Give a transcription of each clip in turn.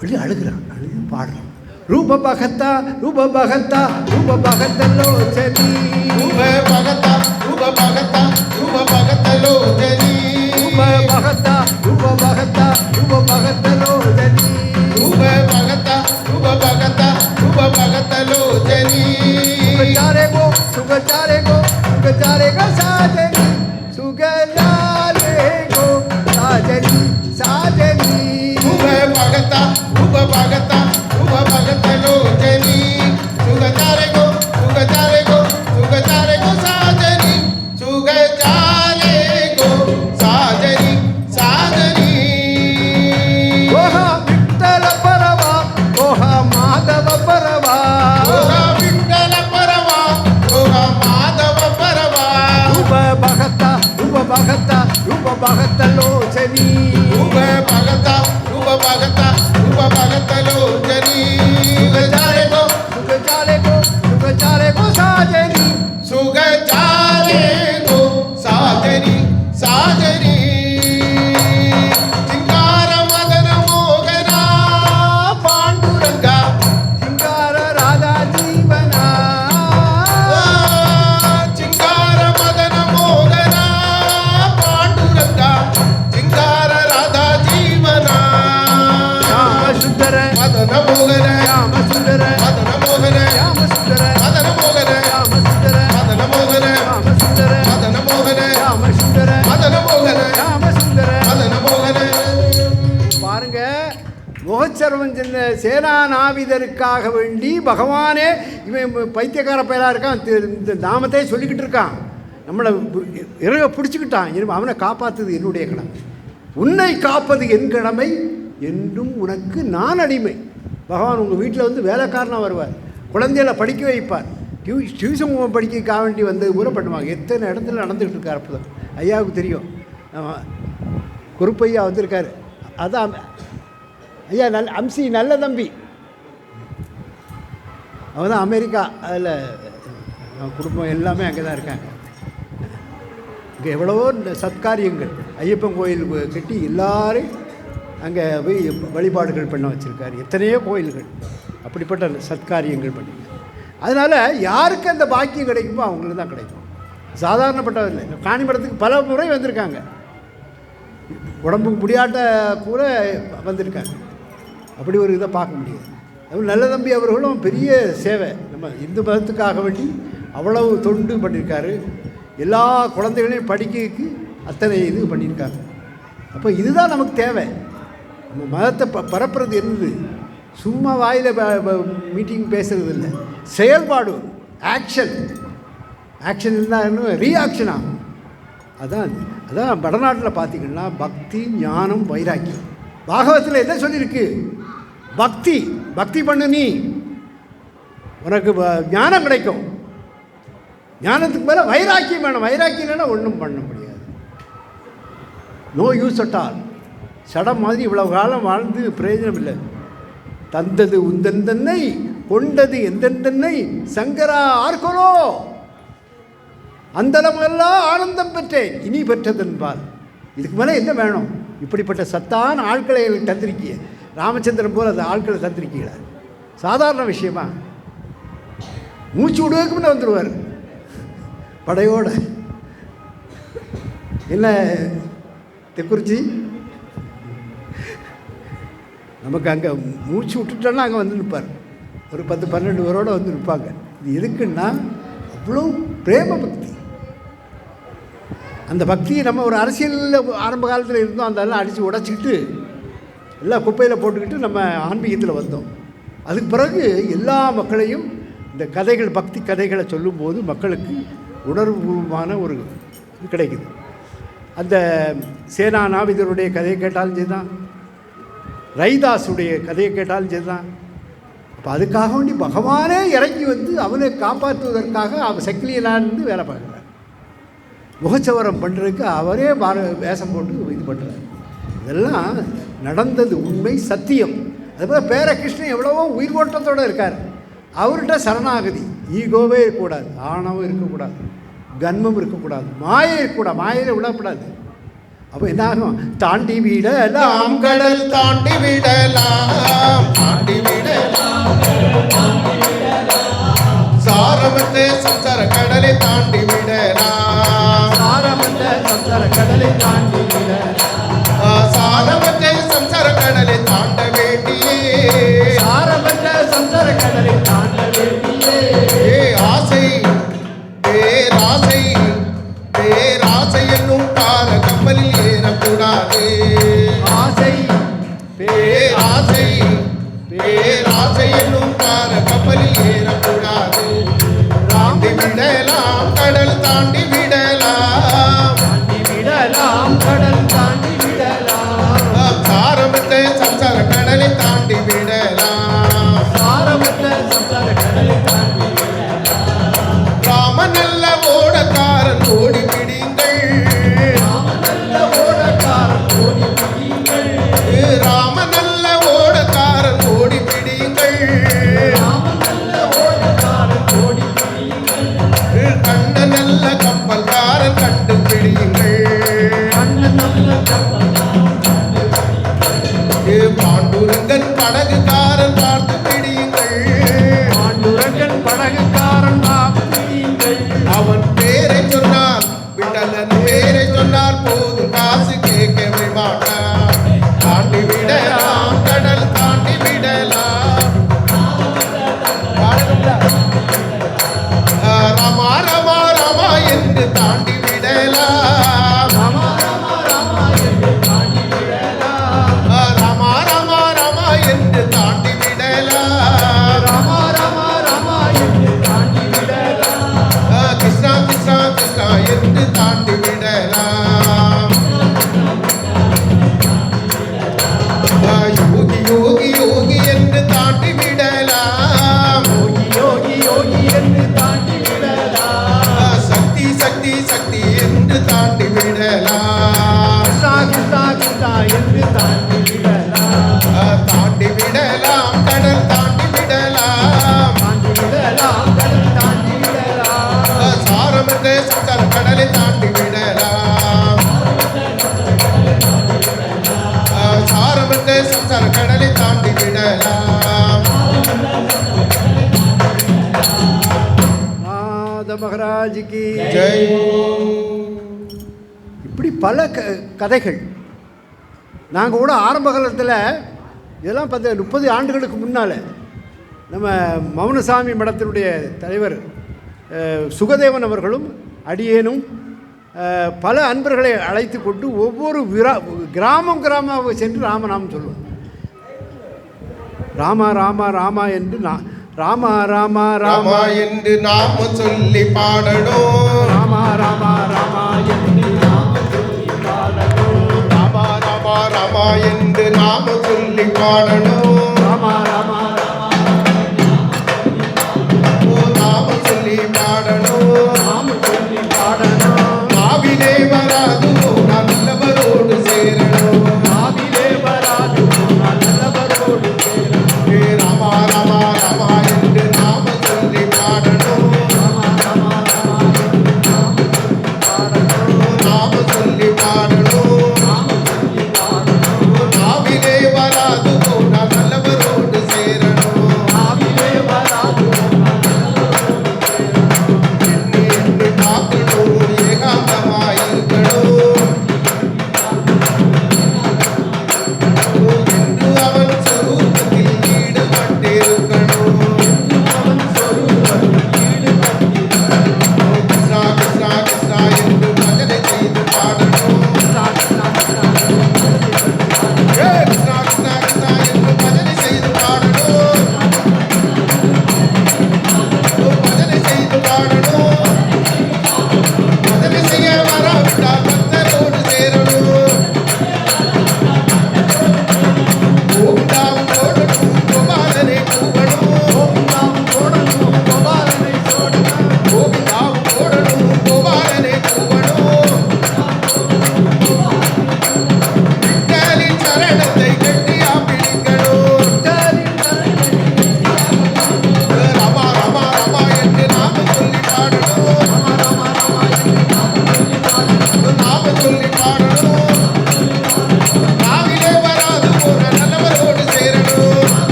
வெளியே அழுகிறான். அழுது பாடுறான். ரூப பகத்தா ரூப பகத்தா ரூப பகத்தலோ சரி ரூப பகத்தா ரூப பகத்தா ரூப பகத்தலோ சரி ரூப பகத்தா ரூப பகத்தா ரூப பகத்தலோ சரி ரூப பகத்தா ரூப பகத்தா ரூப பகத்தலோ சரி சுகச்சாரே போ சுகச்சாரே feliz. இந்த சேனாநாவிதருக்காக வேண்டி பகவானே இவன் பைத்தியக்கார பயலாக இருக்கான். இந்த நாமத்தையே சொல்லிக்கிட்டு இருக்கான். நம்மளை இறக பிடிச்சிக்கிட்டான். அவனை காப்பாற்றுது என்னுடைய கடமை. உன்னை காப்பது என் கடமை என்றும் உனக்கு நான் அடிமை. பகவான் உங்கள் வீட்டில் வந்து வேலைக்காரனாக வருவார். குழந்தைகளை படிக்க வைப்பார். டியூ டியூஷன் படிக்க வேண்டி வந்தது கூட பண்ணுவாங்க. எத்தனை இடத்துல நடந்துகிட்டு இருக்கார் அப்போ ஐயாவுக்கு தெரியும். ஆமாம் குருப்பையா வந்திருக்காரு. அதான் ஐயா நல் அம்சி நல்ல தம்பி. அவன் தான் அமெரிக்கா அதில் குடும்பம் எல்லாமே அங்கே தான் இருக்காங்க. இங்கே எவ்வளவோ இந்த சத்காரியங்கள். ஐயப்பன் கோயில் கட்டி எல்லாரையும் அங்கே போய் வழிபாடுகள் பண்ண வச்சுருக்காரு. எத்தனையோ கோயில்கள். அப்படிப்பட்ட சத்காரியங்கள் பண்ணி அதனால் யாருக்கு அந்த பாக்கியம் கிடைக்குமோ அவங்களுக்கு தான் கிடைக்கும். சாதாரணப்பட்டவர் இல்லை. காணிமடத்துக்கு பல முறை வந்திருக்காங்க. உடம்புக்கு முடியாட்ட கூட வந்திருக்காங்க. அப்படி ஒரு இதை பார்க்க முடியாது. அதுவும் நல்ல தம்பி அவர்களும் பெரிய சேவை. நம்ம இந்து மதத்துக்காக வேண்டி அவ்வளவு தொண்டு பண்ணியிருக்காரு. எல்லா குழந்தைகளையும் படிக்கிறதுக்கு அத்தனை இது பண்ணியிருக்காங்க அப்போ இதுதான் நமக்கு தேவை. நம்ம மதத்தை ப பரப்புறது என்னது? சும்மா வாயில் மீட்டிங் பேசுறது இல்லை. செயல்பாடு ஆக்ஷன் ஆக்ஷன் இருந்தால் என்ன? ரியாக்ஷன் ஆகும். அதான் அதான் வடநாட்டில் பார்த்தீங்கன்னா பக்தி ஞானம் வைராக்கியம். பாகவத்தில் என்ன சொல்லியிருக்கு? பக்தி பக்தி பண்ணு நீ. உனக்கு வ- ஞானம் கிடைக்கும். ஞானத்துக்கு மேலே வைராக்கியம் வேணும். வைராக்கியம் இல்லைன்னா ஒன்றும் பண்ண முடியாது. நோ யூஸ் அட் ஆல் சடம் மாதிரி இவ்வளவு காலம் வாழ்ந்து பிரயோஜனம் இல்லை. தந்தது உந்தெந்தென்னை கொண்டது எந்தெந்தென்னை சங்கரா ஆர்கோலோ. அந்தளமெல்லாம் ஆனந்தம் பெற்றேன். இனி பெற்றதென்பார் இதுக்கு மேலே என்ன வேணும்? இப்படிப்பட்ட சத்தான ஆட்களை எனக்கு தந்திருக்கிய ராமச்சந்திரன் போல் அந்த ஆட்களை தந்திருக்கீங்களா? சாதாரண விஷயமா? மூச்சு விடுவதுக்குன்னு வந்துடுவார். படையோடு. என்ன தெக்குறிச்சி? நமக்கு அங்கே மூச்சு விட்டுட்டோன்னா அங்கே வந்து நிற்பார். ஒரு பத்து பன்னெண்டு பேரோடு வந்து நிற்பாங்க. இது எதுக்குன்னா அவ்வளோ பிரேம பக்தி. அந்த பக்தியை நம்ம ஒரு அரசியலில் ஆரம்ப காலத்தில் இருந்தோம் அந்த அதெல்லாம் அடித்து உடச்சிக்கிட்டு எல்லாம் குப்பையில் போட்டுக்கிட்டு நம்ம ஆன்மீகத்தில் வந்தோம். அதுக்கு பிறகு எல்லா மக்களையும் இந்த கதைகள் பக்தி கதைகளை சொல்லும்போது மக்களுக்கு உணர்வுபூர்வமான ஒரு இது கிடைக்குது. அந்த சேனா நாவிதருடைய கதையை கேட்டாலும் சரி தான் ரைதாஸுடைய கதையை கேட்டாலும் சரி தான் அப்போ அதுக்காக வேண்டி பகவானே இறங்கி வந்து அவனை காப்பாற்றுவதற்காக அவன் சக்கிலியனான்னு வேலை பார்க்குறேன் முகச்சவரம் பண்ணுறதுக்கு அவரே பார வேஷம் போட்டு இது பண்ணுறாரு இதெல்லாம் நடந்தது உண்மை சத்தியம். அதுபோல் பேரகிருஷ்ணன் எவ்வளவோ உயிர் உயிர்கோட்டத்தோடு இருக்கார். அவர்கிட்ட சரணாகதி. ஈகோவே இருக்கக்கூடாது ஆணவம் இருக்கக்கூடாது கன்மம் இருக்கக்கூடாது மாயை இருக்கக்கூடாது மாயையில் விடக்கூடாது அப்போ என்ன ஆகும்? தாண்டி விடலாம் கடல் தாண்டி விடலாம் தாண்டி விடலாம் சாரமத்து சம்சார கடலை தாண்டி கூடாது मेरे चुनार पूत पास के के विमान சர்வத்தை கடலை தாண்டி விடலாம். சாரவத்தை சத்தர் கடலை தாண்டி விடலாம். மகாராஜிக்கு ஜெய். இப்படி பல க கதைகள். நாங்கள் கூட ஆரம்ப காலத்தில் இதெல்லாம் பார்த்து முப்பது ஆண்டுகளுக்கு முன்னால் நம்ம மௌனசாமி மடத்தினுடைய தலைவர் சுகதேவன் அவர்களும் அடியேனும் பல அன்பர்களை அழைத்து கொண்டு ஒவ்வொரு விரா கிராமம் கிராமமாக சென்று ராமநாமம் சொல்லுவோம் ராமா ராமா ராமா என்று நான் ராமா ராமா ராமா என்று நாம சொல்லி பாடணும் ராமா ராமா ராமா என்று நாம சொல்லி பாடணும் ராமா ராமா ராமா என்று நாம சொல்லி பாடணும்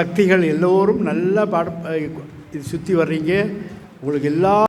சக்திகள் எல்லோரும் நல்லா பாட இது சுற்றி வர்றீங்க. உங்களுக்கு எல்லா